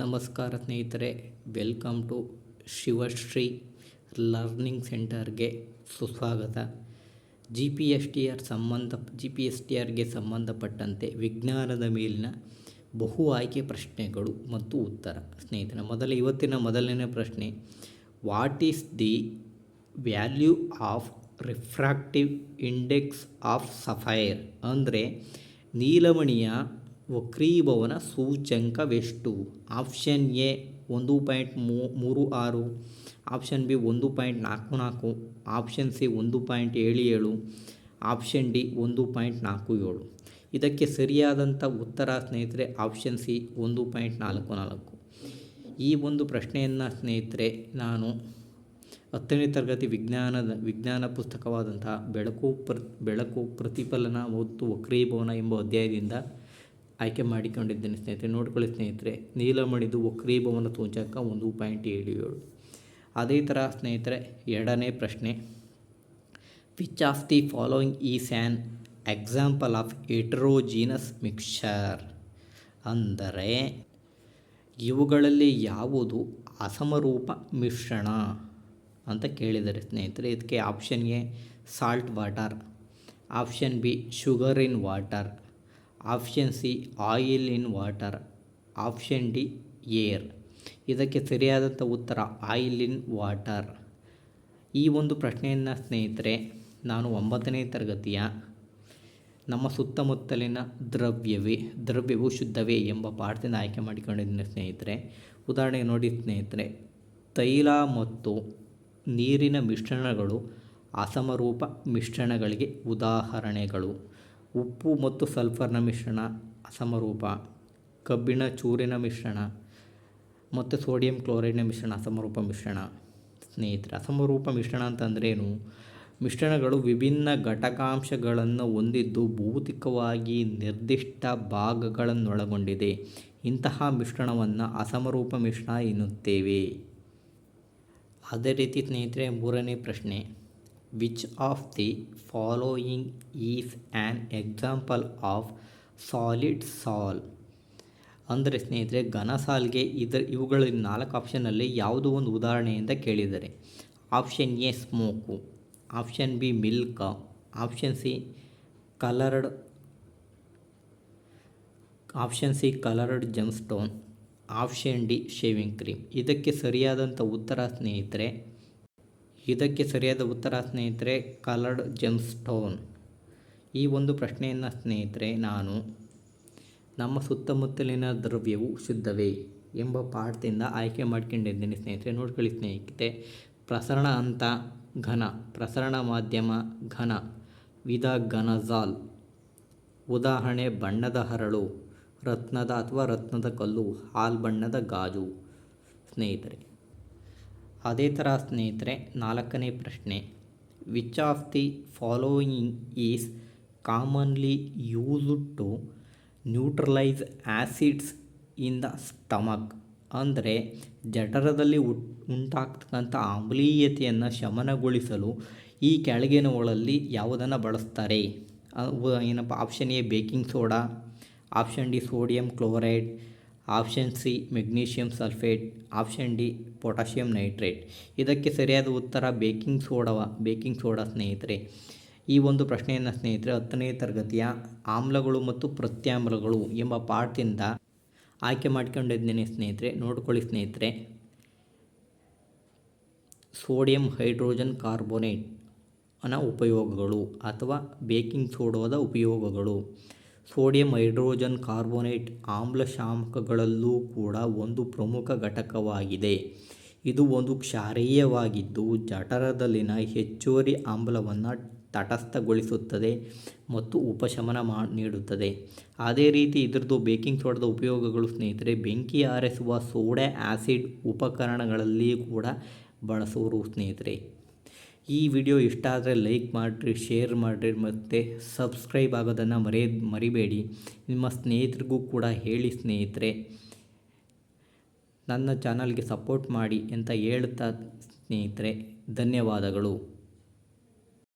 ನಮಸ್ಕಾರ ಸ್ನೇಹಿತರೆ welcome to Shivashree learning ಸೆಂಟರ್ಗೆ ಸುಸ್ವಾಗತ. G P S T R ಸಂಬಂಧ ಜಿ ಪಿ ಎಸ್ ಟಿ ಆರ್ಗೆ ಸಂಬಂಧಪಟ್ಟಂತೆ ವಿಜ್ಞಾನದ ಮೇಲಿನ ಬಹು ಆಯ್ಕೆ ಪ್ರಶ್ನೆಗಳು ಮತ್ತು ಉತ್ತರ. ಸ್ನೇಹಿತರ, ಮೊದಲ, ಇವತ್ತಿನ ಮೊದಲನೇ ಪ್ರಶ್ನೆ what is the value of refractive index of sapphire ಅಂದರೆ ನೀಲಮಣಿಯ ವಕ್ರೀಭವನ ಸೂಚ್ಯಂಕವೆಷ್ಟು ಆಪ್ಷನ್ ಎ ಒಂದು ಪಾಯಿಂಟ್ ಮೂರು ಆರು, ಆಪ್ಷನ್ ಬಿ ಒಂದು ಪಾಯಿಂಟ್ ನಾಲ್ಕು ನಾಲ್ಕು, ಆಪ್ಷನ್ ಸಿ ಒಂದು ಪಾಯಿಂಟ್ ಏಳು ಏಳು, ಆಪ್ಷನ್ ಡಿ ಒಂದು ಪಾಯಿಂಟ್ ನಾಲ್ಕು ಏಳು. ಇದಕ್ಕೆ ಸರಿಯಾದಂಥ ಉತ್ತರ ಸ್ನೇಹಿತರೆ ಆಪ್ಷನ್ ಸಿ ಒಂದು ಪಾಯಿಂಟ್ ನಾಲ್ಕು ನಾಲ್ಕು. ಈ ಒಂದು ಪ್ರಶ್ನೆಯನ್ನು ಸ್ನೇಹಿತರೆ ನಾನು ಹತ್ತನೇ ತರಗತಿ ವಿಜ್ಞಾನದ, ವಿಜ್ಞಾನ ಪುಸ್ತಕವಾದಂತಹ ಬೆಳಕು ಪ್ರ, ಬೆಳಕು ಪ್ರತಿಫಲನ ಮತ್ತು ವಕ್ರೀಭವನ ಎಂಬ ಅಧ್ಯಾಯದಿಂದ ಆಯ್ಕೆ ಮಾಡಿಕೊಂಡಿದ್ದೇನೆ ಸ್ನೇಹಿತರೆ. ನೋಡ್ಕೊಳ್ಳಿ ಸ್ನೇಹಿತರೆ, ನೀಲಮಣಿದು ವಕ್ರೀಭವನ ಸೂಚಕ ಒಂದು ಪಾಯಿಂಟ್ ಏಳು ಏಳು. ಅದೇ ಥರ ಸ್ನೇಹಿತರೆ, ಎರಡನೇ ಪ್ರಶ್ನೆ. Which of the following is an example of heterogeneous mixture ಅಂದರೆ, ಇವುಗಳಲ್ಲಿ ಯಾವುದು ಅಸಮರೂಪ ಮಿಶ್ರಣ ಅಂತ ಕೇಳಿದ್ದಾರೆ ಸ್ನೇಹಿತರೆ. ಇದಕ್ಕೆ option A salt water option B sugar in water option C, oil in water. Option D, air. ಇದಕ್ಕೆ ಸರಿಯಾದಂಥ ಉತ್ತರ, ಆಯಿಲ್ ಇನ್ ವಾಟರ್. ಈ ಒಂದು ಪ್ರಶ್ನೆಯನ್ನು ಸ್ನೇಹಿತರೆ, ನಾನು ಒಂಬತ್ತನೇ ತರಗತಿಯ ನಮ್ಮ ಸುತ್ತಮುತ್ತಲಿನ ದ್ರವ್ಯವೇ, ದ್ರವ್ಯವು ಶುದ್ಧವೇ ಎಂಬ ಪಾಠದಿಂದ ಆಯ್ಕೆ ಮಾಡಿಕೊಂಡಿದ್ದೀನಿ ಸ್ನೇಹಿತರೆ. ಉದಾಹರಣೆಗೆ ನೋಡಿ ಸ್ನೇಹಿತರೆ, ತೈಲ ಮತ್ತು ನೀರಿನ ಮಿಶ್ರಣಗಳು ಅಸಮರೂಪ ಮಿಶ್ರಣಗಳಿಗೆ ಉದಾಹರಣೆಗಳು. ಉಪ್ಪು ಮತ್ತು ಸಲ್ಫರ್ನ ಮಿಶ್ರಣ, ಅಸಮರೂಪ, ಕಬ್ಬಿಣ ಚೂರಿನ ಮಿಶ್ರಣ ಮತ್ತು ಸೋಡಿಯಂ ಕ್ಲೋರೈಡ್ನ ಮಿಶ್ರಣ, ಅಸಮರೂಪ ಮಿಶ್ರಣ. ಸ್ನೇಹಿತರೆ, ಅಸಮರೂಪ ಮಿಶ್ರಣ ಅಂತಂದ್ರೇನು? ಮಿಶ್ರಣಗಳು ವಿಭಿನ್ನ ಘಟಕಾಂಶಗಳನ್ನು ಹೊಂದಿದ್ದು ಭೌತಿಕವಾಗಿ ನಿರ್ದಿಷ್ಟ ಭಾಗಗಳನ್ನೊಳಗೊಂಡಿದೆ. ಇಂತಹ ಮಿಶ್ರಣವನ್ನು ಅಸಮರೂಪ ಮಿಶ್ರಣ ಎನ್ನುತ್ತೇವೆ. ಅದೇ ರೀತಿ ಸ್ನೇಹಿತರೆ, ಮೂರನೇ ಪ್ರಶ್ನೆ. Which of the following is an example of solid sol ಅಂದರೆ ಸ್ನೇಹಿತರೆ, ಘನ ಸಾಲ್ಗೆ ಇದರ ಇವುಗಳ ನಾಲ್ಕು ಆಪ್ಷನಲ್ಲಿ ಯಾವುದೋ ಒಂದು ಉದಾಹರಣೆಯಿಂದ ಕೇಳಿದರೆ. Option A smoke option B milk option C coloured option C coloured gemstone option D shaving cream ಇದಕ್ಕೆ ಸರಿಯಾದಂಥ ಉತ್ತರ ಸ್ನೇಹಿತರೆ ಇದಕ್ಕೆ ಸರಿಯಾದ ಉತ್ತರ, ಸ್ನೇಹಿತರೆ, ಕಲರ್ಡ್ ಜೆಮ್ಸ್ಟೋನ್. ಈ ಒಂದು ಪ್ರಶ್ನೆಯನ್ನು, ಸ್ನೇಹಿತರೆ, ನಾನು ನಮ್ಮ ಸುತ್ತಮುತ್ತಲಿನ ದ್ರವ್ಯವು ಶುದ್ಧವೇ ಎಂಬ ಪಾಠದಿಂದ ಆಯ್ಕೆ ಮಾಡ್ಕೊಂಡಿದ್ದೀನಿ, ಸ್ನೇಹಿತರೆ. ನೋಡ್ಕೊಳ್ಳಿ, ಸ್ನೇಹಿತರೆ. ಪ್ರಸರಣ ಅಂತ ಘನ, ಪ್ರಸರಣ ಮಾಧ್ಯಮ ಘನ, ವಿಧ ಘನಜಾಲ್. ಉದಾಹರಣೆ, ಬಣ್ಣದ ಹರಳು, ರತ್ನದ ಅಥವಾ ರತ್ನದ ಕಲ್ಲು, ಹಾಲ್ ಬಣ್ಣದ ಗಾಜು, ಸ್ನೇಹಿತರೆ. ಅದೇ ಥರ ಸ್ನೇಹಿತರೆ, ನಾಲ್ಕನೇ ಪ್ರಶ್ನೆ. Which of the following is commonly used to neutralise acids in the stomach ಅಂದರೆ, ಜಠರದಲ್ಲಿ ಉಂಟಾಗ್ತಕ್ಕಂಥ ಆಮ್ಲೀಯತೆಯನ್ನು ಶಮನಗೊಳಿಸಲು ಈ ಕೆಳಗಿನವುಗಳಲ್ಲಿ ಯಾವುದನ್ನು ಬಳಸ್ತಾರೆ? ಏನಪ್ಪ option A baking soda option D sodium chloride option C magnesium sulphate, option D potassium nitrate. ಇದಕ್ಕೆ ಸರಿಯಾದ ಉತ್ತರ ಬೇಕಿಂಗ್ ಸೋಡವ, ಬೇಕಿಂಗ್ ಸೋಡಾ ಸ್ನೇಹಿತರೆ. ಈ ಒಂದು ಪ್ರಶ್ನೆಯನ್ನು ಸ್ನೇಹಿತರೆ ಹತ್ತನೇ ತರಗತಿಯ ಆಮ್ಲಗಳು ಮತ್ತು ಪ್ರತ್ಯಾಮ್ಲಗಳು ಎಂಬ ಪಾಠದಿಂದ ಆಯ್ಕೆ ಮಾಡಿಕೊಂಡಿದ್ದೇನೆ ಸ್ನೇಹಿತರೆ. ನೋಡ್ಕೊಳ್ಳಿ ಸ್ನೇಹಿತರೆ. ಸೋಡಿಯಂ ಹೈಡ್ರೋಜನ್ ಕಾರ್ಬೋನೇಟ್ ಅನ ಉಪಯೋಗಗಳು ಅಥವಾ ಬೇಕಿಂಗ್ ಸೋಡೋದ ಉಪಯೋಗಗಳು. ಸೋಡಿಯಂ ಹೈಡ್ರೋಜನ್ ಕಾರ್ಬೋನೇಟ್ ಆಮ್ಲಶಾಮಕಗಳಲ್ಲೂ ಕೂಡ ಒಂದು ಪ್ರಮುಖ ಘಟಕವಾಗಿದೆ. ಇದು ಒಂದು ಕ್ಷಾರೀಯವಾಗಿದ್ದು ಜಠರದಲ್ಲಿನ ಹೆಚ್ಚುವರಿ ಆಮ್ಲವನ್ನು ತಟಸ್ಥಗೊಳಿಸುತ್ತದೆ ಮತ್ತು ಉಪಶಮನ ಮಾ, ನೀಡುತ್ತದೆ. ಅದೇ ರೀತಿ ಇದರದ್ದು ಬೇಕಿಂಗ್ ಸೋಡದ ಉಪಯೋಗಗಳು ಸ್ನೇಹಿತರೆ, ಬೆಂಕಿ ಆರಿಸುವ ಸೋಡಾ ಆ್ಯಸಿಡ್ ಉಪಕರಣಗಳಲ್ಲಿ ಕೂಡ ಬಳಸುವರು ಸ್ನೇಹಿತರೆ. ಈ ವಿಡಿಯೋ ಇಷ್ಟ ಆದರೆ ಲೈಕ್ ಮಾಡಿರಿ, ಶೇರ್ ಮಾಡಿರಿ ಮತ್ತು ಸಬ್ಸ್ಕ್ರೈಬ್ ಆಗೋದನ್ನು ಮರೆಯ ಮರಿಬೇಡಿ. ನಿಮ್ಮ ಸ್ನೇಹಿತರಿಗೂ ಕೂಡ ಹೇಳಿ ಸ್ನೇಹಿತರೆ. ನನ್ನ ಚಾನಲ್ಗೆ ಸಪೋರ್ಟ್ ಮಾಡಿ ಅಂತ ಹೇಳ್ತಾ ಸ್ನೇಹಿತರೆ. ಧನ್ಯವಾದಗಳು.